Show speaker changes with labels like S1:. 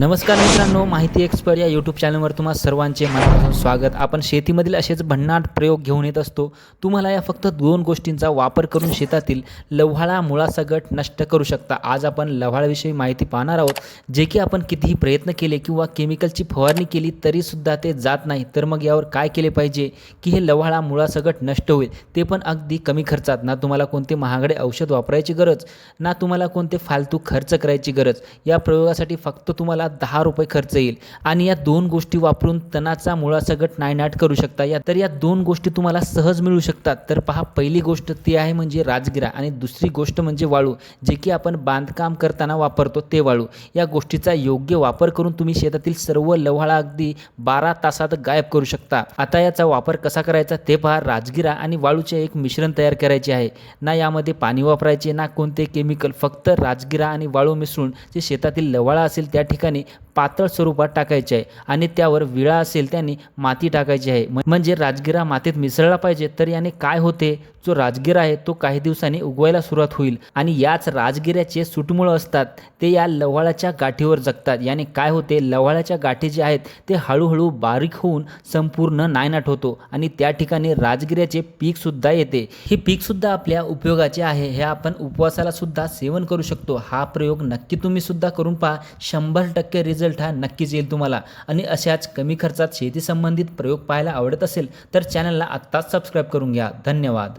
S1: नमस्कार मित्रांनो माहिती एक्सपर्ट या यूट्यूब चॅनलवर तुम्हा सर्वांचे मनापासून स्वागत. आपण शेतीमधील असेच भन्नाट प्रयोग घेऊन येत असतो. तुम्हाला या फक्त दोन गोष्टींचा वापर करून शेतातील लव्हाळा मुळासकट नष्ट करू शकता. आज आपण लव्हाळाविषयी माहिती पाहणार आहोत जे की आपण कितीही प्रयत्न केले किंवा केमिकलची फवारणी केली तरीसुद्धा ते जात नाही. तर मग यावर काय केले पाहिजे की हे लव्हाळा मुळासकट नष्ट होईल ते पण अगदी कमी खर्चात. ना तुम्हाला कोणते महागडे औषध वापरायची गरज ना तुम्हाला कोणते फालतू खर्च करायची गरज. या प्रयोगासाठी फक्त तुम्हाला दहा रुपये खर्च येईल. आणि या दोन गोष्टी वापरून तणाचा मुळासकट नायनाट करू शकता. या तर या दोन गोष्टी तुम्हाला सहज मिळू शकतात. तर पहा पहिली गोष्ट ती आहे म्हणजे राजगिरा आणि दुसरी गोष्ट म्हणजे वाळू. जे की आपण बांधकाम करताना वापरतो ते वाळू. या गोष्टीचा योग्य वापर करून तुम्ही शेतातील सर्व लव्हाळा अगदी बारा तासात गायब करू शकता. आता याचा वापर कसा करायचा ते पहा. राजगिरा आणि वाळूचे एक मिश्रण तयार करायचे आहे. ना यामध्ये पाणी वापरायचे ना कोणते केमिकल फक्त राजगिरा आणि वाळू मिसळून जे शेतातील लवाळा असेल त्या ठिकाणी కానీ पातळ स्वरूपात टाकायचे आहे. आणि त्यावर विळा असेल त्याने माती टाकायची आहे. म्हणजे राजगिरा मातीत मिसळला पाहिजे तर याने काय होते? जो राजगिरा आहे तो काही दिवसांनी उगवायला सुरुवात होईल. आणि याच राजगिऱ्याचे सुटमुळं असतात ते या लव्हाळाच्या गाठीवर जगतात. याने काय होते? लव्हाळाच्या गाठी जे आहेत ते हळूहळू बारीक होऊन संपूर्ण नायनाट होतो. आणि त्या ठिकाणी राजगिऱ्याचे पीकसुद्धा येते. हे पीकसुद्धा आपल्या उपयोगाचे आहे. हे आपण उपवासाला सुद्धा सेवन करू शकतो. हा प्रयोग नक्की तुम्ही सुद्धा करून पहा. शंभर टक्के रिझल्ट हा नक्कीच येईल तुम्हाला. आणि अशाच कमी खर्चात शेती संबंधित प्रयोग पाहायला आवडत असेल तर चॅनलला आत्ताच सबस्क्राईब करून घ्या. धन्यवाद.